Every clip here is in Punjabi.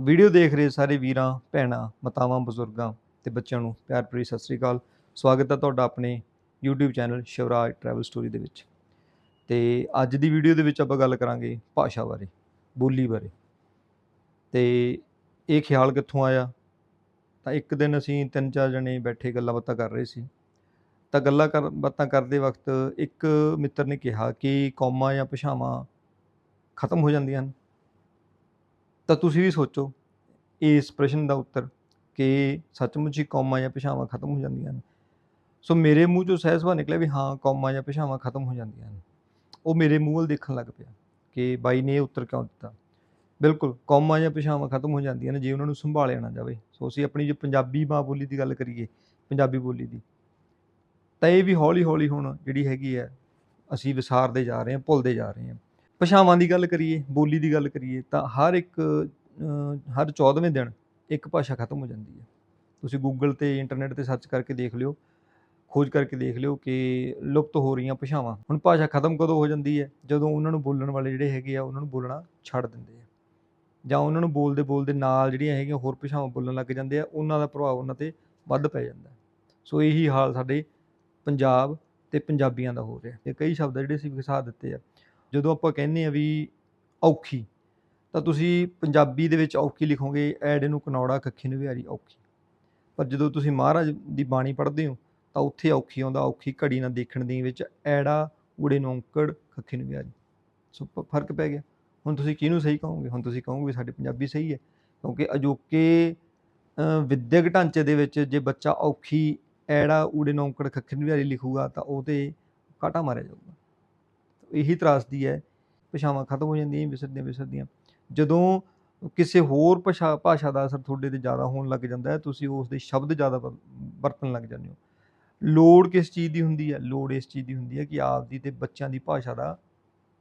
ਵੀਡੀਓ ਦੇਖ ਰਹੇ ਸਾਰੇ ਵੀਰਾਂ, ਭੈਣਾਂ, ਮਾਤਾਵਾਂ, ਬਜ਼ੁਰਗਾਂ ਤੇ ਬੱਚਿਆਂ ਨੂੰ ਪਿਆਰ ਭਰੀ ਸਤਿ ਸ੍ਰੀ ਅਕਾਲ। ਸਵਾਗਤ ਹੈ ਤੁਹਾਡਾ ਆਪਣੇ YouTube channel Shivraj travel story ਦੇ ਵਿੱਚ। ਤੇ ਅੱਜ ਦੀ ਵੀਡੀਓ ਦੇ ਵਿੱਚ ਆਪਾਂ ਗੱਲ ਕਰਾਂਗੇ ਭਾਸ਼ਾ ਬਾਰੇ, ਬੋਲੀ ਬਾਰੇ। ਤੇ ਇਹ ਖਿਆਲ ਕਿੱਥੋਂ ਆਇਆ? ਤਾਂ ਇੱਕ ਦਿਨ ਅਸੀਂ ਤਿੰਨ ਚਾਰ ਜਣੇ ਬੈਠੇ ਗੱਲਾਂ ਬਾਤਾਂ ਕਰ ਰਹੇ ਸੀ। ਤਾਂ ਗੱਲਾਂ ਕਰ, ਬਾਤਾਂ ਕਰਦੇ ਵਕਤ ਇੱਕ ਮਿੱਤਰ ਨੇ ਕਿਹਾ ਕਿ ਕੌਮਾਂ ਜਾਂ ਭਾਸ਼ਾਵਾਂ ਖਤਮ ਹੋ ਜਾਂਦੀਆਂ ਹਨ। ਤਾਂ ਤੁਸੀਂ ਵੀ ਸੋਚੋ, ਇਸ ਪ੍ਰਸ਼ਨ ਦਾ ਉੱਤਰ ਕਿ ਸੱਚਮੁੱਚ ਹੀ ਕੌਮਾਂ ਜਾਂ ਭਾਸ਼ਾਵਾਂ ਖਤਮ ਹੋ ਜਾਂਦੀਆਂ ਹਨ ਸੋ ਮੇਰੇ ਮੂੰਹ ਚੋਂ ਸਹਿਜ ਸੁਭਾਅ ਨਿਕਲਿਆ ਵੀ ਹਾਂ, ਕੌਮਾਂ ਜਾਂ ਭਾਸ਼ਾਵਾਂ ਖਤਮ ਹੋ ਜਾਂਦੀਆਂ ਹਨ ਉਹ ਮੇਰੇ ਮੂੰਹ ਵੱਲ ਦੇਖਣ ਲੱਗ ਪਿਆ ਕਿ ਬਾਈ ਨੇ ਇਹ ਉੱਤਰ ਕਿਉਂ ਦਿੱਤਾ। ਬਿਲਕੁਲ, ਕੌਮਾਂ ਜਾਂ ਭਾਸ਼ਾਵਾਂ ਖਤਮ ਹੋ ਜਾਂਦੀਆਂ ਨੇ ਜੇ ਉਹਨਾਂ ਨੂੰ ਸੰਭਾਲਿਆ ਨਾ ਜਾਵੇ। ਸੋ ਅਸੀਂ ਆਪਣੀ ਜੇ ਪੰਜਾਬੀ ਮਾਂ ਬੋਲੀ ਦੀ ਗੱਲ ਕਰੀਏ, ਪੰਜਾਬੀ ਬੋਲੀ ਦੀ, ਤਾਂ ਇਹ ਵੀ ਹੌਲੀ ਹੌਲੀ ਹੁਣ ਜਿਹੜੀ ਹੈਗੀ ਹੈ, ਅਸੀਂ ਵਿਸਾਰਦੇ ਜਾ ਰਹੇ ਹਾਂ, ਭੁੱਲਦੇ ਜਾ ਰਹੇ ਹਾਂ। ਭਾਸ਼ਾਵਾਂ ਦੀ ਗੱਲ ਕਰੀਏ, ਬੋਲੀ ਦੀ ਗੱਲ ਕਰੀਏ, ਤਾਂ ਹਰ ਇੱਕ ਹਰ 14ਵੇਂ ਦਿਨ ਇੱਕ ਭਾਸ਼ਾ ਖਤਮ ਹੋ ਜਾਂਦੀ ਹੈ। ਤੁਸੀਂ ਗੂਗਲ ਤੇ ਇੰਟਰਨੈਟ ਤੇ ਸਰਚ ਕਰਕੇ ਦੇਖ ਲਿਓ, ਖੋਜ ਕਰਕੇ ਦੇਖ ਲਿਓ ਕਿ ਲੁਪਤ ਹੋ ਰਹੀਆਂ ਭਾਸ਼ਾਵਾਂ। ਹੁਣ ਭਾਸ਼ਾ ਖਤਮ ਕਦੋਂ ਹੋ ਜਾਂਦੀ ਹੈ? ਜਦੋਂ ਉਹਨਾਂ ਨੂੰ ਬੋਲਣ ਵਾਲੇ ਜਿਹੜੇ ਹੈਗੇ ਆ, ਉਹਨਾਂ ਨੂੰ ਬੋਲਣਾ ਛੱਡ ਦਿੰਦੇ ਆ। ਜਾਂ ਉਹਨਾਂ ਨੂੰ ਬੋਲਦੇ ਬੋਲਦੇ ਨਾਲ ਜਿਹੜੀਆਂ ਹੈਗੀਆਂ ਹੋਰ ਭਾਸ਼ਾਵਾਂ ਬੋਲਣ ਲੱਗ ਜਾਂਦੇ ਆ, ਉਹਨਾਂ ਦਾ ਪ੍ਰਭਾਵ ਉਹਨਾਂ ਤੇ ਵੱਧ ਪੈ ਜਾਂਦਾ ਸੋ ਇਹੀ ਹਾਲ ਸਾਡੇ ਪੰਜਾਬ ਤੇ ਪੰਜਾਬੀਆਂ ਦਾ ਹੋ ਰਿਹਾ ਤੇ ਕਈ ਸ਼ਬਦ ਜਿਹੜੇ ਅਸੀਂ ਵਿਖਸਾ ਦਿੱਤੇ ਆ। ਜਦੋਂ ਆਪਾਂ ਕਹਿੰਦੇ ਆ ਵੀ ਔਖੀ ਤਾਂ ਤੁਸੀਂ ਪੰਜਾਬੀ ਦੇ ਵਿੱਚ ਔਖੀ ਲਿਖੋਗੇ ਐੜ ਨੂੰ ਕਨੌੜਾ ਕੱਖੀ ਨੂੰ ਵਿਹਾਰੀ ਔਖੀ। ਪਰ ਜਦੋਂ ਤੁਸੀਂ ਮਹਾਰਾਜ ਦੀ ਬਾਣੀ ਪੜ੍ਹਦੇ ਹੋ ਤਾਂ ਉੱਥੇ ਔਖੀ ਆਉਂਦਾ ਔਖੀ ਘੜੀ ਨਾ ਦੇਖਣ ਦੀ ਵਿੱਚ ਐੜਾ ਊੜੇ ਨੂੰ ਔਂਕੜ ਕੱਖੀ ਨੂੰ ਵਿਹਾਰੀ ਸੋ ਫ਼ਰਕ ਪੈ ਗਿਆ। ਹੁਣ ਤੁਸੀਂ ਕਿਹਨੂੰ ਸਹੀ ਕਹੋਗੇ? ਹੁਣ ਤੁਸੀਂ ਕਹੋਗੇ ਵੀ ਸਾਡੇ ਪੰਜਾਬੀ ਸਹੀ ਹੈ। ਕਿਉਂਕਿ ਅਜੋਕੇ ਅ, ਵਿਦਿਅਕ ਢਾਂਚੇ ਦੇ ਵਿੱਚ ਜੇ ਬੱਚਾ ਔਖੀ ਐੜਾ ਊੜੇ ਨੌਂਕੜ ਔਂਕੜ ਨੂੰ ਵਿਹਾਰੀ ਲਿਖੂਗਾ ਤਾਂ ਉਹ ਤੇ ਕਾਟਾ ਮਾਰਿਆ ਜਾਊਗਾ। ਇਹੀ ਤਰਾਸਦੀ ਹੈ, ਭਾਸ਼ਾਵਾਂ ਖਤਮ ਹੋ ਜਾਂਦੀਆਂ ਵਿਸਰਦੀਆਂ ਵਿਸਰਦੀਆਂ। ਜਦੋਂ ਕਿਸੇ ਹੋਰ ਭਾਸ਼ਾ ਭਾਸ਼ਾ ਦਾ ਅਸਰ ਤੁਹਾਡੇ ਤੇ ਜ਼ਿਆਦਾ ਹੋਣ ਲੱਗ ਜਾਂਦਾ ਹੈ, ਤੁਸੀਂ ਉਸ ਦੇ ਸ਼ਬਦ ਜ਼ਿਆਦਾ ਵਰ- ਵਰਤਣ ਲੱਗ ਜਾਂਦੇ ਹੋ। ਲੋੜ ਕਿਸ ਚੀਜ਼ ਦੀ ਹੁੰਦੀ ਹੈ? ਲੋੜ ਇਸ ਚੀਜ਼ ਦੀ ਹੁੰਦੀ ਹੈ ਕਿ ਆਪ ਦੀ ਤੇ ਬੱਚਿਆਂ ਦੀ ਭਾਸ਼ਾ ਦਾ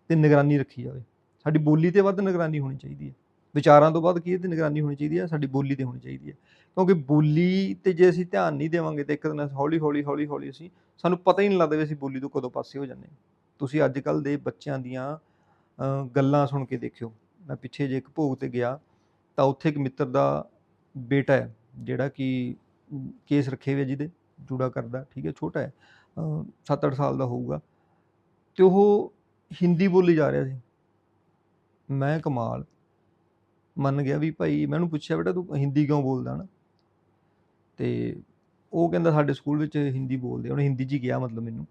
ਤੇ ਨਿਗਰਾਨੀ ਰੱਖੀ ਜਾਵੇ। ਸਾਡੀ ਬੋਲੀ ਤੇ ਵੱਧ ਨਿਗਰਾਨੀ ਹੋਣੀ ਚਾਹੀਦੀ ਹੈ। ਵਿਚਾਰਾਂ ਤੋਂ ਵੱਧ ਕੀ ਤੇ ਨਿਗਰਾਨੀ ਹੋਣੀ ਚਾਹੀਦੀ ਹੈ, ਸਾਡੀ ਬੋਲੀ ਤੇ ਹੋਣੀ ਚਾਹੀਦੀ ਹੈ। ਕਿਉਂਕਿ ਬੋਲੀ ਤੇ ਜੇ ਅਸੀਂ ਧਿਆਨ ਨਹੀਂ ਦੇਵਾਂਗੇ ਤੇ ਇੱਕ ਦਿਨ ਹੌਲੀ ਹੌਲੀ ਹੌਲੀ ਹੌਲੀ ਅਸੀਂ, ਸਾਨੂੰ ਪਤਾ ਹੀ ਨਹੀਂ ਲੱਗਦਾ ਵੀ ਅਸੀਂ ਬੋਲੀ ਤੋਂ ਕਦੋਂ ਪਾਸੇ ਹੋ ਜਾਂਦੇ ਹਾਂ। ਤੁਸੀਂ ਅੱਜ ਕੱਲ ਦੇ ਬੱਚਿਆਂ ਦੀਆਂ ਗੱਲਾਂ ਸੁਣ ਕੇ ਦੇਖਿਓ। ਮੈਂ ਪਿੱਛੇ ਜੇ ਇੱਕ ਭੋਗ ਤੇ ਗਿਆ, ਤਾਂ ਉੱਥੇ ਇੱਕ ਮਿੱਤਰ ਦਾ ਬੇਟਾ ਹੈ, ਜਿਹੜਾ ਕਿ ਕੇਸ ਰੱਖੇ ਹੋਏ ਜਿਹਦੇ, ਜੂੜਾ ਕਰਦਾ, ਠੀਕ ਹੈ, ਛੋਟਾ ਹੈ 7-8 ਸਾਲ ਦਾ ਹੋਊਗਾ। ਤੇ ਉਹ ਹਿੰਦੀ ਬੋਲੀ ਜਾ ਰਿਹਾ ਸੀ। ਮੈਂ ਕਮਾਲ, ਮੰਨ ਗਿਆ ਵੀ ਭਾਈ ਮੈਂ ਉਹਨੂੰ ਪੁੱਛਿਆ, ਬੇਟਾ ਤੂੰ ਹਿੰਦੀ ਕਿਉਂ ਬੋਲਦਾ ਨਾ ਤੇ ਉਹ ਕਹਿੰਦਾ, ਸਾਡੇ ਸਕੂਲ ਵਿੱਚ ਹਿੰਦੀ ਬੋਲਦੇ ਉਹਨੇ ਹਿੰਦੀ 'ਚ ਹੀ ਕਿਹਾ ਮਤਲਬ ਮੈਨੂੰ।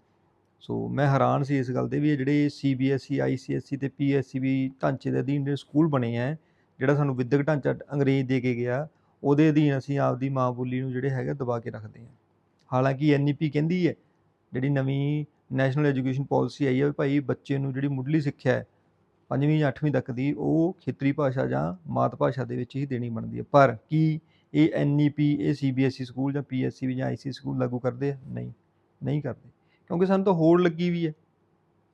ਸੋ ਮੈਂ ਹੈਰਾਨ ਸੀ ਇਸ ਗੱਲ ਦੇ ਵੀ ਇਹ ਜਿਹੜੇ ਸੀਬੀਐਸਈ ਆਈਸੀਐਸਈ ਤੇ ਪੀਐਸਸੀ ਵੀ ਢਾਂਚੇ ਦੇ ਅਧੀਨ ਜਿਹੜੇ ਸਕੂਲ ਬਣੇ ਆ ਜਿਹੜਾ ਸਾਨੂੰ ਵਿਦਿਅਕ ਢਾਂਚਾ ਅੰਗਰੇਜ਼ ਦੇ ਕੇ ਗਿਆ, ਉਹਦੇ ਅਧੀਨ ਅਸੀਂ ਆਪਦੀ ਮਾਂ ਬੋਲੀ ਨੂੰ ਜਿਹੜੇ ਹੈਗਾ ਦਬਾ ਕੇ ਰੱਖਦੇ ਹਾਂ ਹਾਲਾਂਕਿ ਐਨਈਪੀ ਕਹਿੰਦੀ ਹੈ ਜਿਹੜੀ ਨਵੀਂ ਨੈਸ਼ਨਲ ਐਜੂਕੇਸ਼ਨ ਪਾਲਿਸੀ ਆਈ ਹੈ ਵੀ ਭਾਈ ਬੱਚੇ ਨੂੰ ਜਿਹੜੀ ਮੁੱਢਲੀ ਸਿੱਖਿਆ ਹੈ ਪੰਜਵੀਂ ਜਾਂ ਅੱਠਵੀਂ ਤੱਕ ਦੀ, ਉਹ ਖੇਤਰੀ ਭਾਸ਼ਾ ਜਾਂ ਮਾਤ ਭਾਸ਼ਾ ਦੇ ਵਿੱਚ ਹੀ ਦੇਣੀ ਬਣਦੀ ਹੈ ਪਰ ਕੀ ਇਹ ਐਨਈਪੀ ਇਹ ਸੀਬੀਐਸਈ ਸਕੂਲ ਜਾਂ ਪੀਐਸਸੀ ਜਾਂ ਆਈਸੀ ਸਕੂਲ ਲਾਗੂ ਕਰਦੇ ਆ? ਨਹੀਂ ਨਹੀਂ ਕਰਦੇ। ਕਿਉਂਕਿ ਸਾਨੂੰ ਤਾਂ ਹੋੜ ਲੱਗੀ ਵੀ ਹੈ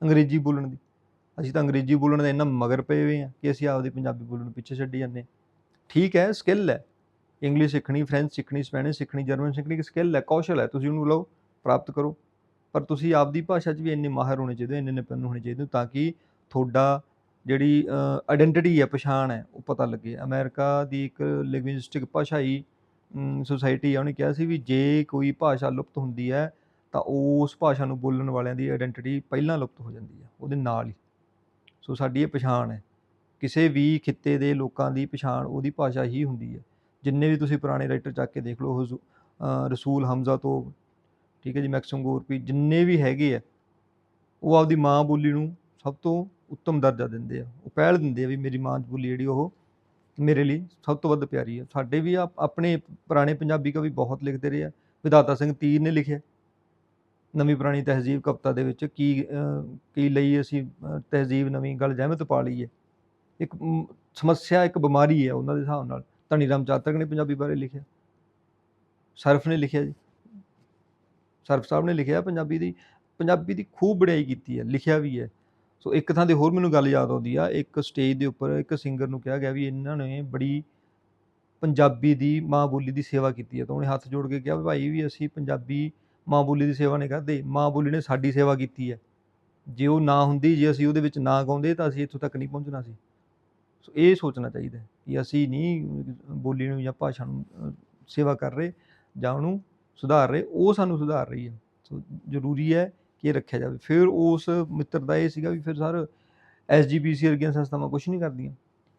ਅੰਗਰੇਜ਼ੀ ਬੋਲਣ ਦੀ। ਅਸੀਂ ਤਾਂ ਅੰਗਰੇਜ਼ੀ ਬੋਲਣ ਦਾ ਇੰਨਾ ਮਗਰ ਪਏ ਹੋਏ ਆ ਕਿ ਅਸੀਂ ਆਪਦੀ ਪੰਜਾਬੀ ਬੋਲਣ ਪਿੱਛੇ ਛੱਡੀ ਜਾਂਦੇ ਠੀਕ ਹੈ ਸਕਿੱਲ ਹੈ। ਇੰਗਲਿਸ਼ ਸਿੱਖਣੀ ਫ੍ਰੈਂਚ ਸਿੱਖਣੀ ਸਪੈਨਿਸ਼ ਸਿੱਖਣੀ ਜਰਮਨ ਸਿੱਖਣੀ ਇੱਕ ਸਕਿੱਲ ਹੈ ਕੌਸ਼ਲ ਹੈ। ਤੁਸੀਂ ਉਹਨੂੰ ਲਓ ਪ੍ਰਾਪਤ ਕਰੋ। ਪਰ ਤੁਸੀਂ ਆਪਦੀ ਭਾਸ਼ਾ 'ਚ ਵੀ ਇੰਨੇ ਮਾਹਿਰ ਹੋਣੇ ਚਾਹੀਦੇ ਹੋ, ਇੰਨੇ ਨਿਪੁੰਨ ਹੋਣੇ ਚਾਹੀਦੇ ਹੋ ਤਾਂ ਕਿ ਤੁਹਾਡਾ ਜਿਹੜੀ ਆਇਡੈਂਟੀਟੀ ਹੈ ਪਛਾਣ ਹੈ ਉਹ ਪਤਾ ਲੱਗੇ। ਅਮਰੀਕਾ ਦੀ ਇੱਕ ਲਿੰਗੁਇਸਟਿਕ ਭਾਸ਼ਾਈ ਸੁਸਾਇਟੀ ਆ ਉਹਨੇ ਕਿਹਾ ਸੀ ਵੀ ਜੇ ਕੋਈ ਭਾਸ਼ਾ ਲੁਪਤ ਹੁੰਦੀ ਹੈ ਤਾਂ ਉਸ ਭਾਸ਼ਾ ਨੂੰ ਬੋਲਣ ਵਾਲਿਆਂ ਦੀ ਆਇਡੈਂਟੀਟੀ ਪਹਿਲਾਂ ਲੁਪਤ ਹੋ ਜਾਂਦੀ ਹੈ ਉਹਦੇ ਨਾਲ ਹੀ। ਸੋ ਸਾਡੀ ਇਹ ਪਛਾਣ ਹੈ। ਕਿਸੇ ਵੀ ਖਿੱਤੇ ਦੇ ਲੋਕਾਂ ਦੀ ਪਛਾਣ ਉਹਦੀ ਭਾਸ਼ਾ ਹੀ ਹੁੰਦੀ ਹੈ। ਜਿੰਨੇ ਵੀ ਤੁਸੀਂ ਪੁਰਾਣੇ ਰਾਈਟਰ ਚੱਕ ਕੇ ਦੇਖ ਲਓ ਰਸੂਲ ਹਮਜ਼ਾ ਤੋਂ, ਠੀਕ ਹੈ ਜੀ, ਮੈਕਸਮ ਗੋਰਪੀ ਜਿੰਨੇ ਵੀ ਹੈਗੇ ਆ, ਉਹ ਆਪਦੀ ਮਾਂ ਬੋਲੀ ਨੂੰ ਸਭ ਤੋਂ ਉੱਤਮ ਦਰਜਾ ਦਿੰਦੇ ਆ। ਉਹ ਪਹਿਲ ਦਿੰਦੇ ਆ ਵੀ ਮੇਰੀ ਮਾਂ ਬੋਲੀ ਜਿਹੜੀ ਉਹ ਮੇਰੇ ਲਈ ਸਭ ਤੋਂ ਵੱਧ ਪਿਆਰੀ ਹੈ ਸਾਡੇ ਵੀ ਆਪਣੇ ਪੁਰਾਣੇ ਪੰਜਾਬੀ ਕਵੀ ਬਹੁਤ ਲਿਖਦੇ ਰਹੇ ਆ। ਵਿਧਾਤਾ ਸਿੰਘ ਤੀਰ ਨੇ ਲਿਖਿਆ। ਨਵੀਂ ਪੁਰਾਣੀ ਤਹਿਜ਼ੀਬ ਕਵਿਤਾ ਦੇ ਵਿੱਚ ਕੀ ਕੀ ਲਈ ਅਸੀਂ ਤਹਿਜ਼ੀਬ ਨਵੀਂ ਗੱਲ ਜਹਿਮਤ ਪਾ ਲਈ ਹੈ। ਇੱਕ ਸਮੱਸਿਆ, ਇੱਕ ਬਿਮਾਰੀ ਹੈ ਉਹਨਾਂ ਦੇ ਹਿਸਾਬ ਨਾਲ। ਧਨੀ ਰਾਮ ਚਾਤਕ ਨੇ ਪੰਜਾਬੀ ਬਾਰੇ ਲਿਖਿਆ। ਸਰਫ ਨੇ ਲਿਖਿਆ ਜੀ। ਸਰਫ ਸਾਹਿਬ ਨੇ ਲਿਖਿਆ ਪੰਜਾਬੀ ਦੀ ਪੰਜਾਬੀ ਦੀ ਖੂਬ ਬੜਾਈ ਕੀਤੀ ਹੈ, ਲਿਖਿਆ ਵੀ ਹੈ। ਸੋ ਇੱਕ ਥਾਂ ਤੇ ਹੋਰ ਮੈਨੂੰ ਗੱਲ ਯਾਦ ਆਉਂਦੀ ਆ, ਇੱਕ ਸਟੇਜ ਦੇ ਉੱਪਰ ਇੱਕ ਸਿੰਗਰ ਨੂੰ ਕਿਹਾ ਗਿਆ ਵੀ ਇਹਨਾਂ ਨੇ ਬੜੀ ਪੰਜਾਬੀ ਦੀ ਮਾਂ ਬੋਲੀ ਦੀ ਸੇਵਾ ਕੀਤੀ ਹੈ। ਤਾਂ ਉਹਨੇ ਹੱਥ ਜੋੜ ਕੇ ਕਿਹਾ ਵੀ ਭਾਈ ਵੀ ਅਸੀਂ ਪੰਜਾਬੀ ਮਾਂ ਬੋਲੀ ਦੀ ਸੇਵਾ ਨਹੀਂ ਕਰਦੇ, ਮਾਂ ਬੋਲੀ ਨੇ ਸਾਡੀ ਸੇਵਾ ਕੀਤੀ ਹੈ। ਜੇ ਉਹ ਨਾ ਹੁੰਦੀ, ਜੇ ਅਸੀਂ ਉਹਦੇ ਵਿੱਚ ਨਾ ਗਾਉਂਦੇ, ਤਾਂ ਅਸੀਂ ਇੱਥੋਂ ਤੱਕ ਨਹੀਂ ਪਹੁੰਚਣਾ ਸੀ। ਸੋ ਇਹ ਸੋਚਣਾ ਚਾਹੀਦਾ ਕਿ ਅਸੀਂ ਨਹੀਂ ਬੋਲੀ ਨੂੰ ਜਾਂ ਭਾਸ਼ਾ ਨੂੰ ਸੇਵਾ ਕਰ ਰਹੇ ਜਾਂ ਉਹਨੂੰ ਸੁਧਾਰ ਰਹੇ, ਉਹ ਸਾਨੂੰ ਸੁਧਾਰ ਰਹੀ ਹੈ। ਸੋ ਜ਼ਰੂਰੀ ਹੈ ਕਿ ਇਹ ਰੱਖਿਆ ਜਾਵੇ। ਫਿਰ ਉਸ ਮਿੱਤਰ ਦਾ ਇਹ ਸੀਗਾ ਵੀ ਫਿਰ ਸਰ ਐਸਜੀਪੀਸੀ ਵਰਗੀਆਂ ਸੰਸਥਾਵਾਂ ਕੁਝ ਨਹੀਂ ਕਰਦੀਆਂ।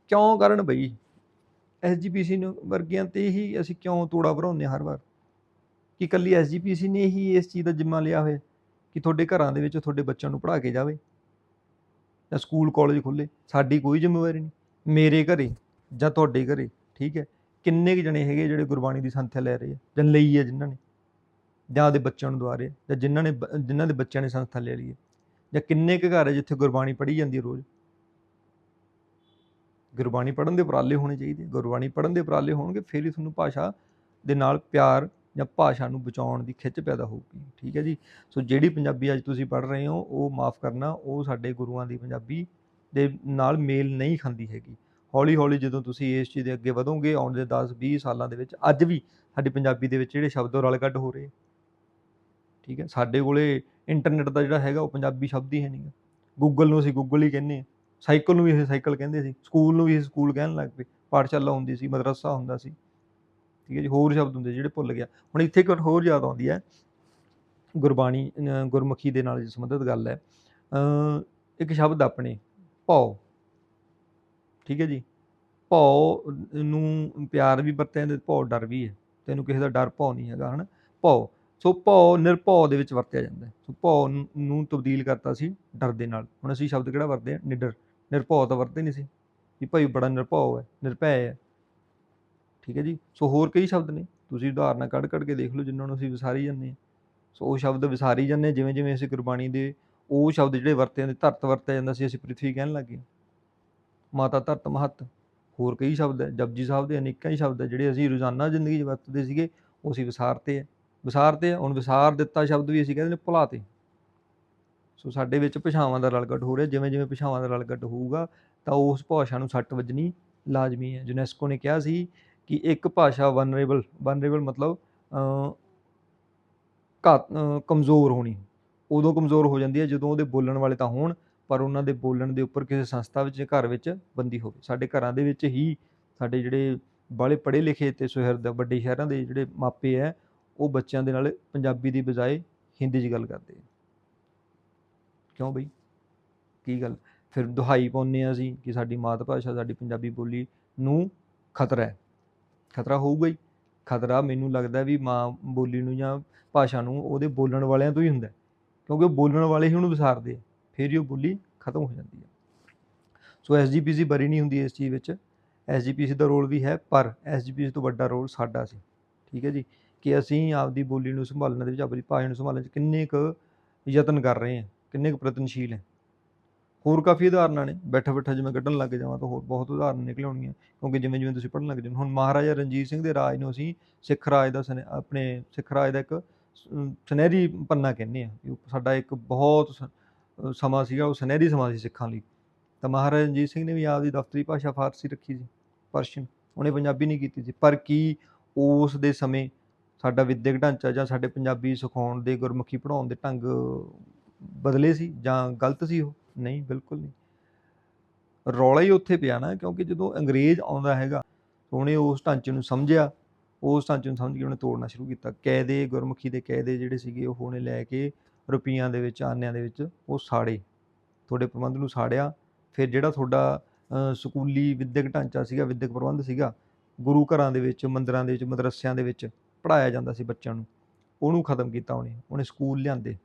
ਕਿਉਂ? ਕਰਨ ਬਈ ਐਸਜੀਪੀਸੀ ਨੂੰ ਵਰਗੀਆਂ ਤੇ ਹੀ ਅਸੀਂ ਕਿਉਂ ਤੋੜਾ ਭਰਾਉਂਦੇ ਹਾਂ ਹਰ ਵਾਰ? ਕਿ ਇਕੱਲੀ ਐਸਜੀਪੀਸੀ ਨੇ ਹੀ ਇਸ ਚੀਜ਼ ਦਾ ਜ਼ਿੰਮਾ ਲਿਆ ਹੋਇਆ ਕਿ ਤੁਹਾਡੇ ਘਰਾਂ ਦੇ ਵਿੱਚ ਤੁਹਾਡੇ ਬੱਚਿਆਂ ਨੂੰ ਪੜ੍ਹਾ ਕੇ ਜਾਵੇ ਜਾਂ ਸਕੂਲ, ਕਾਲਜ ਖੁੱਲੇ ਸਾਡੀ ਕੋਈ ਜ਼ਿੰਮੇਵਾਰੀ ਨਹੀਂ। ਮੇਰੇ ਘਰੇ ਜਾਂ ਤੁਹਾਡੇ ਘਰੇ, ਠੀਕ ਹੈ, ਕਿੰਨੇ ਕੁ ਜਣੇ ਹੈਗੇ ਜਿਹੜੇ ਗੁਰਬਾਣੀ ਦੀ ਸੰਥਿਆ ਲੈ ਰਹੇ ਆ, ਜਾਂ ਲਈ ਹੈ ਜਿਨ੍ਹਾਂ ਨੇ, ਜਾਂ ਉਹਦੇ ਬੱਚਿਆਂ ਨੂੰ ਦਵਾ ਰਹੇ ਜਾਂ ਜਿਨ੍ਹਾਂ ਨੇ ਬ- ਜਿਨ੍ਹਾਂ ਦੇ ਬੱਚਿਆਂ ਨੇ ਸੰਸਥਾ ਲੈ ਲਈ ਹੈ ਜਾਂ ਕਿੰਨੇ ਕੁ ਘਰ ਹੈ ਜਿੱਥੇ ਗੁਰਬਾਣੀ ਪੜ੍ਹੀ ਜਾਂਦੀ ਹੈ ਰੋਜ਼? ਗੁਰਬਾਣੀ ਪੜ੍ਹਨ ਦੇ ਉਪਰਾਲੇ ਹੋਣੇ ਚਾਹੀਦੇ ਗੁਰਬਾਣੀ ਪੜ੍ਹਨ ਦੇ ਉਪਰਾਲੇ ਹੋਣਗੇ, ਫਿਰ ਹੀ ਤੁਹਾਨੂੰ ਭਾਸ਼ਾ ਦੇ ਨਾਲ ਪਿਆਰ ਜਾਂ ਭਾਸ਼ਾ ਨੂੰ ਬਚਾਉਣ ਦੀ ਖਿੱਚ ਪੈਦਾ ਹੋਊਗੀ, ਠੀਕ ਹੈ ਜੀ? ਸੋ ਜਿਹੜੀ ਪੰਜਾਬੀ ਅੱਜ ਤੁਸੀਂ ਪੜ੍ਹ ਰਹੇ ਹੋ, ਉਹ ਮਾਫ ਕਰਨਾ, ਉਹ ਸਾਡੇ ਗੁਰੂਆਂ ਦੀ ਪੰਜਾਬੀ ਦੇ ਨਾਲ ਮੇਲ ਨਹੀਂ ਖਾਂਦੀ ਹੈਗੀ। ਹੌਲੀ ਹੌਲੀ ਜਦੋਂ ਤੁਸੀਂ ਇਸ ਚੀਜ਼ ਦੇ ਅੱਗੇ ਵਧੋਗੇ ਆਉਣ ਦੇ 10 20 ਸਾਲਾਂ ਦੇ ਵਿੱਚ, ਅੱਜ ਵੀ ਸਾਡੀ ਪੰਜਾਬੀ ਦੇ ਵਿੱਚ ਜਿਹੜੇ ਸ਼ਬਦ ਉਹ ਰਲ ਕੱਢ ਹੋ ਰਹੇ, ਠੀਕ ਹੈ? ਸਾਡੇ ਕੋਲੇ ਇੰਟਰਨੈਟ ਦਾ ਜਿਹੜਾ ਹੈਗਾ, ਉਹ ਪੰਜਾਬੀ ਸ਼ਬਦ ਹੀ ਹੈ ਨਹੀਂਗਾ ਗੂਗਲ ਨੂੰ ਅਸੀਂ ਗੂਗਲ ਹੀ ਕਹਿੰਦੇ ਹਾਂ। ਸਾਈਕਲ ਨੂੰ ਵੀ ਇਹ ਸਾਈਕਲ ਕਹਿੰਦੇ ਸੀ। ਸਕੂਲ ਨੂੰ ਵੀ ਇਹ ਸਕੂਲ ਕਹਿਣ ਲੱਗ ਪਏ। ਪਾਠਸ਼ਾਲਾ ਹੁੰਦੀ ਸੀ, ਮਦਰਸਾ ਹੁੰਦਾ ਸੀ। ਠੀਕ ਹੈ ਜੀ, ਹੋਰ ਸ਼ਬਦ ਹੁੰਦੇ ਜਿਹੜੇ ਭੁੱਲ ਗਿਆ। ਹੁਣ ਇੱਥੇ ਇੱਕ ਹੋਰ ਯਾਦ ਆਉਂਦੀ ਹੈ। ਗੁਰਬਾਣੀ ਗੁਰਮੁਖੀ ਦੇ ਨਾਲ ਸੰਬੰਧਿਤ ਗੱਲ ਹੈ। ਇੱਕ ਸ਼ਬਦ ਆਪਣੇ, ਭਉ। ਠੀਕ ਹੈ ਜੀ। ਭਉ ਨੂੰ ਪਿਆਰ ਵੀ ਵਰਤਿਆ ਜਾਂਦਾ, ਭਉ ਡਰ ਵੀ ਹੈ। ਤੈਨੂੰ ਕਿਸੇ ਦਾ ਡਰ ਭਉ ਨਹੀਂ ਹੈਗਾ, ਹਨ? ਭਉ। ਸੋ ਭਉ ਨਿਰਭਉ ਦੇ ਵਿੱਚ ਵਰਤਿਆ ਜਾਂਦਾ ਸੋ ਭਉ ਨੂੰ- ਤਬਦੀਲ ਕਰਤਾ ਸੀ ਡਰ ਦੇ ਨਾਲ। ਹੁਣ ਅਸੀਂ ਸ਼ਬਦ ਕਿਹੜਾ ਵਰਤਦੇ ਹਾਂ? ਨਿਡਰ। ਨਿਰਭਉ ਤਾਂ ਵਰਤਦੇ ਨਹੀਂ ਸੀ। ਵੀ ਭਾਈ ਬੜਾ ਨਿਰਭਉ ਹੈ, ਨਿਰਭੈ ਹੈ। ਠੀਕ ਹੈ ਜੀ? ਸੋ ਹੋਰ ਕਈ ਸ਼ਬਦ ਨੇ। ਤੁਸੀਂ ਉਦਾਹਰਨਾਂ ਕੱਢ ਕੱਢ ਕੇ ਦੇਖ ਲਓ ਜਿਨ੍ਹਾਂ ਨੂੰ ਅਸੀਂ ਵਿਸਾਰੀ ਜਾਂਦੇ ਹਾਂ। ਸੋ ਉਹ ਸ਼ਬਦ ਵਿਸਾਰੀ ਜਾਂਦੇ ਹਾਂ, ਜਿਵੇਂ ਜਿਵੇਂ ਅਸੀਂ ਗੁਰਬਾਣੀ ਦੇ ਉਹ ਸ਼ਬਦ ਜਿਹੜੇ ਵਰਤੇ ਜਾਂਦੇ ਧਰਤ ਵਰਤਿਆ ਜਾਂਦਾ ਸੀ ਅਸੀਂ ਪ੍ਰਿਥਵੀ ਕਹਿਣ ਲੱਗੇ ਮਾਤਾ ਧਰਤ ਮਹੱਤ। ਹੋਰ ਕਈ ਸ਼ਬਦ ਹੈ। ਜਪਜੀ ਸਾਹਿਬ ਦੇ ਅਨੇਕਾਂ ਹੀ ਸ਼ਬਦ ਹੈ ਜਿਹੜੇ ਅਸੀਂ ਰੋਜ਼ਾਨਾ ਜ਼ਿੰਦਗੀ 'ਚ ਵਰਤਦੇ ਸੀਗੇ ਉਹ ਅਸੀਂ ਵਿਸਾਰਤੇ ਹੈ। ਵਿਸਾਰਤੇ ਆ ਹੁਣ ਵਿਸਾਰ ਦਿੱਤਾ ਸ਼ਬਦ ਵੀ ਅਸੀਂ ਕਹਿੰਦੇ ਨੇ ਭੁਲਾਤੇ। ਸੋ ਸਾਡੇ ਵਿੱਚ ਭਾਸ਼ਾਵਾਂ ਦਾ ਰਲਗੱਡ ਹੋ ਰਿਹਾ। ਜਿਵੇਂ ਜਿਵੇਂ ਭਾਸ਼ਾਵਾਂ ਦਾ ਰਲਗੱਡ ਹੋਊਗਾ ਤਾਂ ਉਸ ਭਾਸ਼ਾ ਨੂੰ ਸੱਟ ਵੱਜਣੀ ਲਾਜ਼ਮੀ ਹੈ। ਯੂਨੈਸਕੋ ਨੇ ਕਿਹਾ ਸੀ ਕਿ ਇੱਕ ਭਾਸ਼ਾ ਵਨਰੇਬਲ ਵਨਰੇਬਲ ਮਤਲਬ ਅ, ਕਮਜ਼ੋਰ ਹੋਣੀ। ਉਦੋਂ ਕਮਜ਼ੋਰ ਹੋ ਜਾਂਦੀ ਹੈ ਜਦੋਂ ਉਹਦੇ ਬੋਲਣ ਵਾਲੇ ਤਾਂ ਹੋਣ ਪਰ ਉਹਨਾਂ ਦੇ ਬੋਲਣ ਦੇ ਉੱਪਰ ਕਿਸੇ ਸੰਸਥਾ ਵਿੱਚ ਜਾਂ ਘਰ ਵਿੱਚ ਬੰਦੀ ਹੋਵੇ। ਸਾਡੇ ਘਰਾਂ ਦੇ ਵਿੱਚ ਹੀ ਸਾਡੇ ਜਿਹੜੇ ਬਾਲੇ ਪੜ੍ਹੇ ਲਿਖੇ ਤੇ ਸੁਹਿਰਦ ਵੱਡੇ ਸ਼ਹਿਰਾਂ ਦੇ ਜਿਹੜੇ ਮਾਪੇ ਹੈ ਉਹ ਬੱਚਿਆਂ ਦੇ ਨਾਲ ਪੰਜਾਬੀ ਦੀ ਬਜਾਏ ਹਿੰਦੀ 'ਚ ਗੱਲ ਕਰਦੇ ਕਿਉਂ ਬਈ? ਕੀ ਗੱਲ? ਫਿਰ ਦੁਹਾਈ ਪਾਉਂਦੇ ਆ ਅਸੀਂ ਕਿ ਸਾਡੀ ਮਾਤ ਭਾਸ਼ਾ ਸਾਡੀ ਪੰਜਾਬੀ ਬੋਲੀ ਨੂੰ ਖਤਰਾ ਹੈ। ਖਤਰਾ ਹੋਊਗਾ ਹੀ। ਖਤਰਾ ਮੈਨੂੰ ਲੱਗਦਾ ਵੀ ਮਾਂ ਬੋਲੀ ਨੂੰ ਜਾਂ ਭਾਸ਼ਾ ਨੂੰ ਉਹਦੇ ਬੋਲਣ ਵਾਲਿਆਂ ਤੋਂ ਹੀ ਹੁੰਦਾ। ਕਿਉਂਕਿ ਉਹ ਬੋਲਣ ਵਾਲੇ ਹੀ ਉਹਨੂੰ ਵਿਸਾਰਦੇ ਆ। ਫਿਰ ਹੀ ਉਹ ਬੋਲੀ ਖਤਮ ਹੋ ਜਾਂਦੀ ਹੈ ਸੋ ਐਸਜੀਪੀਸੀ ਬਰੀ ਨਹੀਂ ਹੁੰਦੀ ਇਸ ਚੀਜ਼ ਵਿੱਚ। ਐਸਜੀਪੀਸੀ ਦਾ ਰੋਲ ਵੀ ਹੈ, ਪਰ ਐਸਜੀਪੀਸੀ ਤੋਂ ਵੱਡਾ ਰੋਲ ਸਾਡਾ ਸੀ। ਠੀਕ ਹੈ ਜੀ? ਕਿ ਅਸੀਂ ਆਪਦੀ ਬੋਲੀ ਨੂੰ ਸੰਭਾਲਣ ਦੇ ਵਿੱਚ ਆਪਣੀ ਭਾਸ਼ਾ ਨੂੰ ਸੰਭਾਲਣ 'ਚ ਕਿੰਨੇ ਕੁ ਯਤਨ ਕਰ ਰਹੇ ਹਾਂ, ਕਿੰਨੇ ਕੁ ਪ੍ਰਤਨਸ਼ੀਲ ਹੈ। ਹੋਰ ਕਾਫੀ ਉਦਾਹਰਨਾਂ ਨੇ, ਬੈਠਾ ਬੈਠਾ ਜਿਵੇਂ ਕੱਢਣ ਲੱਗ ਜਾਵਾਂ ਤਾਂ ਹੋਰ ਬਹੁਤ ਉਦਾਹਰਨ ਨਿਕਲ ਆਉਣਗੀਆਂ, ਕਿਉਂਕਿ ਜਿਵੇਂ ਜਿਵੇਂ ਤੁਸੀਂ ਪੜ੍ਹਨ ਲੱਗ ਜਾਓ, ਹੁਣ ਮਹਾਰਾਜਾ ਰਣਜੀਤ ਸਿੰਘ ਦੇ ਰਾਜ ਨੂੰ ਅਸੀਂ ਸਿੱਖ ਰਾਜ ਦਾ ਸੁਨੇ- ਆਪਣੇ ਸਿੱਖ ਰਾਜ ਦਾ ਇੱਕ ਸੁਨਹਿਰੀ ਪੰਨਾ ਕਹਿੰਦੇ ਆ ਵੀ ਉਹ ਸਾਡਾ ਇੱਕ ਬਹੁਤ ਸ- ਸਮਾਂ ਸੀਗਾ, ਉਹ ਸੁਨਹਿਰੀ ਸਮਾਂ ਸੀ ਸਿੱਖਾਂ ਲਈ। ਤਾਂ ਮਹਾਰਾਜਾ ਰਣਜੀਤ ਸਿੰਘ ਨੇ ਵੀ ਆਪਦੀ ਦਫ਼ਤਰੀ ਭਾਸ਼ਾ ਫਾਰਸੀ ਰੱਖੀ ਸੀ, ਪਰਸ਼ੀਅਨ, ਉਹਨੇ ਪੰਜਾਬੀ ਨਹੀਂ ਕੀਤੀ ਸੀ, ਪਰ ਕੀ ਉਸ ਦੇ ਸਮੇਂ ਸਾਡਾ ਵਿਦਿਅਕ ਢਾਂਚਾ ਜਾਂ ਸਾਡੇ ਪੰਜਾਬੀ ਸਿਖਾਉਣ ਦੇ ਗੁਰਮੁਖੀ ਪੜ੍ਹਾਉਣ ਦੇ ਢੰਗ ਬਦਲੇ ਸੀ ਜਾਂ ਗਲਤ ਸੀ ਉਹ? ਨਹੀਂ, ਬਿਲਕੁਲ ਨਹੀਂ। ਰੌਲਾ ਹੀ ਉੱਥੇ ਪਿਆ ਨਾ, ਕਿਉਂਕਿ ਜਦੋਂ ਅੰਗਰੇਜ਼ ਆਉਂਦਾ ਹੈਗਾ ਉਹਨੇ ਉਸ ਢਾਂਚੇ ਨੂੰ ਸਮਝਿਆ। ਉਸ ਢਾਂਚੇ ਨੂੰ ਸਮਝ ਕੇ ਉਹਨੇ ਤੋੜਨਾ ਸ਼ੁਰੂ ਕੀਤਾ। ਕੈਦੇ, ਗੁਰਮੁਖੀ ਦੇ ਕੈਦੇ ਜਿਹੜੇ ਸੀਗੇ, ਉਹ ਉਹਨੇ ਲੈ ਕੇ ਰੁਪਈਆਂ ਦੇ ਵਿੱਚ, ਆਨਿਆਂ ਦੇ ਵਿੱਚ, ਉਹ ਸਾੜੇ। ਤੁਹਾਡੇ ਪ੍ਰਬੰਧ ਨੂੰ ਸਾੜਿਆ। ਫਿਰ ਜਿਹੜਾ ਤੁਹਾਡਾ ਸਕੂਲੀ ਵਿਦਿਅਕ ਢਾਂਚਾ ਸੀਗਾ, ਵਿਦਿਅਕ ਪ੍ਰਬੰਧ ਸੀਗਾ, ਗੁਰੂ ਘਰਾਂ ਦੇ ਵਿੱਚ, ਮੰਦਰਾਂ ਦੇ ਵਿੱਚ, ਮਦਰਸਿਆਂ ਦੇ ਵਿੱਚ ਪੜਾਇਆ ਜਾਂਦਾ ਸੀ ਬੱਚਿਆਂ ਨੂੰ। ਉਹਨੂੰ ਖਤਮ ਕੀਤਾ ਉਹਨੇ। ਉਹਨੇ ਸਕੂਲ ਲਿਆਂਦੇ।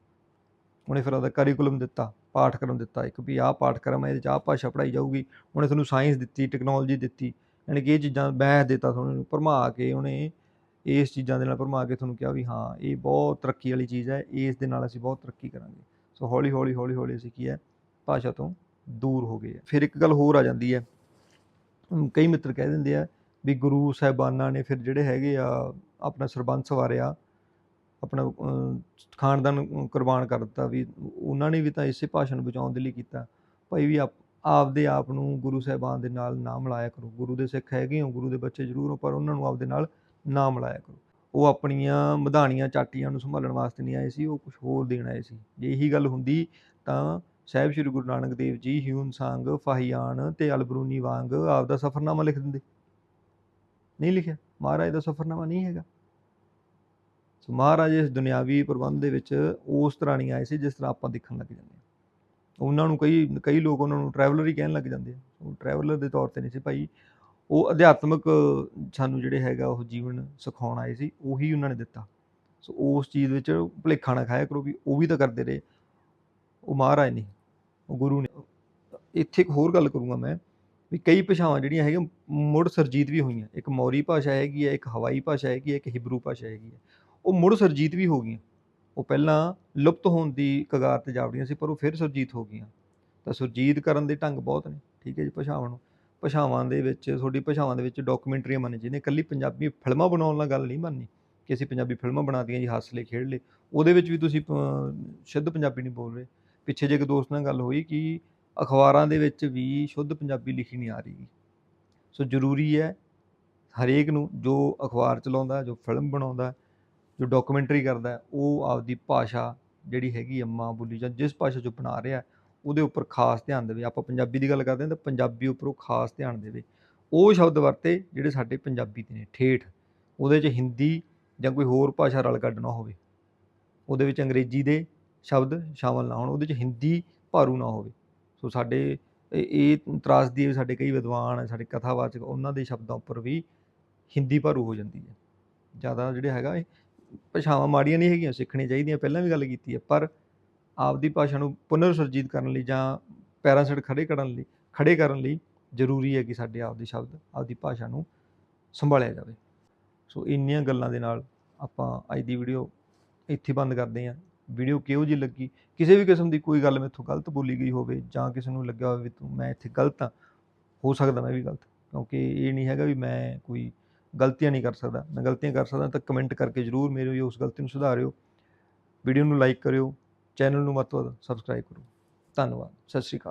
ਉਹਨੇ ਫਿਰ ਉਹਦਾ ਕਰਿਕੂਲਮ ਦਿੱਤਾ। ਪਾਠਕ੍ਰਮ ਦਿੱਤਾ, ਇੱਕ ਵੀ ਆਹ ਪਾਠਕ੍ਰਮ ਹੈ, ਇਹਦੇ 'ਚ ਆਹ ਭਾਸ਼ਾ ਪੜ੍ਹਾਈ ਜਾਊਗੀ, ਉਹਨੇ ਤੁਹਾਨੂੰ ਸਾਇੰਸ ਦਿੱਤੀ ਟੈਕਨੋਲੋਜੀ ਦਿੱਤੀ, ਯਾਨੀ ਕਿ ਇਹ ਚੀਜ਼ਾਂ ਬਹਿ ਦਿੱਤਾ ਤੁਹਾਨੂੰ ਭਰਮਾ ਕੇ ਉਹਨੇ ਇਸ ਚੀਜ਼ਾਂ ਦੇ ਨਾਲ ਭਰਮਾ ਕੇ ਤੁਹਾਨੂੰ ਕਿਹਾ ਵੀ ਹਾਂ, ਇਹ ਬਹੁਤ ਤਰੱਕੀ ਵਾਲੀ ਚੀਜ਼ ਹੈ, ਇਸ ਦੇ ਨਾਲ ਅਸੀਂ ਬਹੁਤ ਤਰੱਕੀ ਕਰਾਂਗੇ। ਸੋ ਹੌਲੀ ਹੌਲੀ ਹੌਲੀ ਹੌਲੀ ਅਸੀਂ ਕੀ ਹੈ, ਭਾਸ਼ਾ ਤੋਂ ਦੂਰ ਹੋ ਗਏ ਫਿਰ ਇੱਕ ਗੱਲ ਹੋਰ ਆ ਜਾਂਦੀ ਹੈ ਕਈ ਮਿੱਤਰ ਕਹਿ ਦਿੰਦੇ ਆ ਵੀ ਗੁਰੂ ਸਾਹਿਬਾਨਾਂ ਨੇ ਫਿਰ ਜਿਹੜੇ ਹੈਗੇ ਆ, ਆਪਣਾ ਸਰਬੰਸ ਵਾਰਿਆ ਆਪਣਾ ਅਹ, ਖਾਨਦਾਨ ਕੁਰਬਾਨ ਕਰ ਦਿੱਤਾ ਵੀ ਉਹਨਾਂ ਨੇ ਵੀ ਤਾਂ ਇਸੇ ਭਾਸ਼ਾ ਨੂੰ ਬਚਾਉਣ ਦੇ ਲਈ ਕੀਤਾ। ਭਾਈ ਵੀ ਆਪਦੇ ਆਪ ਨੂੰ ਗੁਰੂ ਸਾਹਿਬਾਨ ਦੇ ਨਾਲ ਨਾ ਮਿਲਾਇਆ ਕਰੋ। ਗੁਰੂ ਦੇ ਸਿੱਖ ਹੈਗੇ ਹੋ ਗੁਰੂ ਦੇ ਬੱਚੇ ਜ਼ਰੂਰ ਹੋ ਪਰ ਉਹਨਾਂ ਨੂੰ ਆਪਦੇ ਨਾਲ ਨਾ ਮਿਲਾਇਆ ਕਰੋ। ਉਹ ਆਪਣੀਆਂ ਮਧਾਣੀਆਂ ਚਾਟੀਆਂ ਨੂੰ ਸੰਭਾਲਣ ਵਾਸਤੇ ਨਹੀਂ ਆਏ ਸੀ ਉਹ ਕੁਝ ਹੋਰ ਦੇਣ ਆਏ ਸੀ। ਜੇ ਇਹੀ ਗੱਲ ਹੁੰਦੀ ਤਾਂ ਸਾਹਿਬ ਸ੍ਰੀ ਗੁਰੂ ਨਾਨਕ ਦੇਵ ਜੀ ਹਿਊਨ ਸੰਗ ਫਾਹੀਆਨ ਤੇ ਅਲਬਰੂਨੀ ਵਾਂਗ ਆਪਦਾ ਸਫਰਨਾਮਾ ਲਿਖ ਦਿੰਦੇ। ਨਹੀਂ ਲਿਖਿਆ? ਮਹਾਰਾਜ ਦਾ ਸਫਰਨਾਮਾ ਨਹੀਂ ਹੈਗਾ। ਸੋ ਮਹਾਰਾਜ ਇਸ ਦੁਨਿਆਵੀ ਪ੍ਰਬੰਧ ਦੇ ਵਿੱਚ ਉਸ ਤਰ੍ਹਾਂ ਨਹੀਂ ਆਏ ਸੀ, ਜਿਸ ਤਰ੍ਹਾਂ ਆਪਾਂ ਦੇਖਣ ਲੱਗ ਜਾਂਦੇ ਹਾਂ। ਉਹਨਾਂ ਨੂੰ ਕਈ ਕਈ ਲੋਕ ਉਹਨਾਂ ਨੂੰ ਟਰੈਵਲਰ ਹੀ ਕਹਿਣ ਲੱਗ ਜਾਂਦੇ ਆ। ਉਹ ਟਰੈਵਲਰ ਦੇ ਤੌਰ ਤੇ ਨਹੀਂ ਸੀ ਭਾਈ। ਉਹ ਅਧਿਆਤਮਕ ਸਾਨੂੰ ਜਿਹੜੇ ਹੈਗਾ ਉਹ ਜੀਵਨ ਸਿਖਾਉਣ ਆਏ ਸੀ, ਉਹੀ ਉਹਨਾਂ ਨੇ ਦਿੱਤਾ। ਸੋ ਉਸ ਚੀਜ਼ ਵਿੱਚ ਭੁਲੇਖਾ ਨਾ ਖਾਇਆ ਕਰੋ ਵੀ ਉਹ ਵੀ ਤਾਂ ਕਰਦੇ ਰਹੇ। ਉਹ ਮਹਾਰਾਜ ਨਹੀਂ, ਉਹ ਗੁਰੂ ਨੇ ਇੱਥੇ ਇੱਕ ਹੋਰ ਗੱਲ ਕਰੂੰਗਾ ਮੈਂ, ਵੀ ਕਈ ਭਾਸ਼ਾਵਾਂ ਜਿਹੜੀਆਂ ਹੈਗੀਆਂ, ਮੁੜ ਸਰਜੀਤ ਵੀ ਹੋਈਆਂ। ਇੱਕ ਮੌਰੀ ਭਾਸ਼ਾ ਹੈਗੀ ਹੈ, ਇੱਕ ਹਵਾਈ ਭਾਸ਼ਾ ਹੈਗੀ ਹੈ, ਇੱਕ ਹਿਬਰੂ ਭਾਸ਼ਾ ਹੈਗੀ ਹੈ। ਉਹ ਮੁੜ ਸਰਜੀਤ ਵੀ ਹੋ ਗਈਆਂ। ਉਹ ਪਹਿਲਾਂ ਲੁਪਤ ਹੋਣ ਦੀ ਕਗਾਰ ਤੇ ਜਾਵੜੀਆਂ ਸੀ, ਪਰ ਉਹ ਫਿਰ ਸੁਰਜੀਤ ਹੋ ਗਈਆਂ। ਤਾਂ ਸੁਰਜੀਤ ਕਰਨ ਦੇ ਢੰਗ ਬਹੁਤ ਨੇ, ਠੀਕ ਹੈ ਜੀ, ਭਾਸ਼ਾਵਾਂ ਨੂੰ। ਭਾਸ਼ਾਵਾਂ ਦੇ ਵਿੱਚ, ਤੁਹਾਡੀ ਭਾਸ਼ਾਵਾਂ ਦੇ ਵਿੱਚ ਡਾਕੂਮੈਂਟਰੀਆਂ ਬਣੇ ਜਿਹਨੇ। ਇਕੱਲੀ ਪੰਜਾਬੀ ਫਿਲਮਾਂ ਬਣਾਉਣ ਨਾਲ ਗੱਲ ਨਹੀਂ ਬਣਨੀ ਕਿ ਅਸੀਂ ਪੰਜਾਬੀ ਫਿਲਮਾਂ ਬਣਾਤੀਆਂ ਜੀ, ਹੱਸ ਲਏ ਖੇਡ ਲਏ ਉਹਦੇ ਵਿੱਚ ਵੀ ਤੁਸੀਂ ਪ- ਸ਼ੁੱਧ ਪੰਜਾਬੀ ਨਹੀਂ ਬੋਲ ਰਹੇ। ਪਿੱਛੇ ਜੇ ਇੱਕ ਦੋਸਤ ਨਾਲ ਗੱਲ ਹੋਈ ਕਿ ਅਖਬਾਰਾਂ ਦੇ ਵਿੱਚ ਵੀ ਸ਼ੁੱਧ ਪੰਜਾਬੀ ਲਿਖੀ ਨਹੀਂ ਆ ਰਹੀ ਸੋ ਜ਼ਰੂਰੀ ਹੈ ਹਰੇਕ ਨੂੰ ਜੋ ਅਖਬਾਰ ਚਲਾਉਂਦਾ, ਜੋ ਫਿਲਮ ਬਣਾਉਂਦਾ ਜੋ ਡਾਕੂਮੈਂਟਰੀ ਕਰਦਾ ਉਹ ਆਪਦੀ ਭਾਸ਼ਾ ਜਿਹੜੀ ਹੈਗੀ ਆ ਮਾਂ ਬੋਲੀ ਜਾਂ ਜਿਸ ਭਾਸ਼ਾ 'ਚ ਬਣਾ ਰਿਹਾ ਉਹਦੇ ਉੱਪਰ ਖਾਸ ਧਿਆਨ ਦੇਵੇ। ਆਪਾਂ ਪੰਜਾਬੀ ਦੀ ਗੱਲ ਕਰਦੇ ਹਾਂ ਤਾਂ ਪੰਜਾਬੀ ਉੱਪਰ ਉਹ ਖਾਸ ਧਿਆਨ ਦੇਵੇ। ਉਹ ਸ਼ਬਦ ਵਰਤੇ ਜਿਹੜੇ ਸਾਡੇ ਪੰਜਾਬੀ ਦੇ ਨੇ, ਠੇਠ। ਉਹਦੇ 'ਚ ਹਿੰਦੀ ਜਾਂ ਕੋਈ ਹੋਰ ਭਾਸ਼ਾ ਰਲ ਕੱਢ ਨਾ ਹੋਵੇ। ਉਹਦੇ ਵਿੱਚ ਅੰਗਰੇਜ਼ੀ ਦੇ ਸ਼ਬਦ ਸ਼ਾਮਲ ਨਾ ਹੋਣ, ਉਹਦੇ 'ਚ ਹਿੰਦੀ ਭਾਰੂ ਨਾ ਹੋਵੇ। ਸੋ ਸਾਡੇ ਇਹ ਤਰਾਸਦੀ ਹੈ, ਸਾਡੇ ਕਈ ਵਿਦਵਾਨ ਸਾਡੇ ਕਥਾਵਾਚਕ, ਉਹਨਾਂ ਦੇ ਸ਼ਬਦਾਂ ਉੱਪਰ ਵੀ ਹਿੰਦੀ ਭਾਰੂ ਹੋ ਜਾਂਦੀ ਹੈ। ਜ਼ਿਆਦਾ ਜਿਹੜੇ ਹੈਗਾ ਭਾਸ਼ਾਵਾਂ ਮਾੜੀਆਂ ਨਹੀਂ ਹੈਗੀਆਂ, ਸਿੱਖਣੀਆਂ ਚਾਹੀਦੀਆਂ, ਪਹਿਲਾਂ ਵੀ ਗੱਲ ਕੀਤੀ ਹੈ, ਪਰ ਆਪਦੀ ਭਾਸ਼ਾ ਨੂੰ ਪੁਨਰ ਸੁਰਜੀਤ ਕਰਨ ਲਈ ਜਾਂ ਪੈਰਾਂ ਸਿਰ ਖੜੇ ਕਰਨ ਲਈ ਖੜੇ ਕਰਨ ਲਈ ਜ਼ਰੂਰੀ ਹੈ ਕਿ ਸਾਡੇ ਆਪਦੇ ਸ਼ਬਦ, ਆਪਦੀ ਭਾਸ਼ਾ ਨੂੰ ਸੰਭਾਲਿਆ ਜਾਵੇ। ਸੋ ਇੰਨੀਆਂ ਗੱਲਾਂ ਦੇ ਨਾਲ ਆਪਾਂ ਅੱਜ ਦੀ ਵੀਡੀਓ ਇੱਥੇ ਬੰਦ ਕਰਦੇ ਹਾਂ। ਵੀਡੀਓ ਕਿਹੋ ਜਿਹੀ ਲੱਗੀ? ਕਿਸੇ ਵੀ ਕਿਸਮ ਦੀ ਕੋਈ ਗੱਲ ਮੈਥੋਂ ਗਲਤ ਬੋਲੀ ਗਈ ਹੋਵੇ ਜਾਂ ਕਿਸੇ ਨੂੰ ਲੱਗਿਆ ਹੋਵੇ ਵੀ ਤੂੰ ਮੈਂ ਇੱਥੇ ਗਲਤ ਹਾਂ, ਹੋ ਸਕਦਾ ਮੈਂ ਵੀ ਗਲਤ ਕਿਉਂਕਿ ਇਹ ਨਹੀਂ ਹੈਗਾ ਵੀ ਮੈਂ ਕੋਈ ਗਲਤੀਆਂ ਨਹੀਂ ਕਰ ਸਕਦਾ। ਮੈਂ ਗਲਤੀਆਂ ਕਰ ਸਕਦਾ ਤਾਂ ਕਮੈਂਟ ਕਰਕੇ ਜ਼ਰੂਰ ਮੇਰੇ ਉਸ ਗਲਤੀ ਨੂੰ ਸੁਧਾਰਿਓ। ਵੀਡੀਓ ਨੂੰ ਲਾਈਕ ਕਰਿਓ। ਚੈਨਲ ਨੂੰ ਵੱਧ ਤੋਂ ਵੱਧ ਸਬਸਕ੍ਰਾਈਬ ਕਰੋ। ਧੰਨਵਾਦ। ਸਤਿ ਸ਼੍ਰੀ ਅਕਾਲ।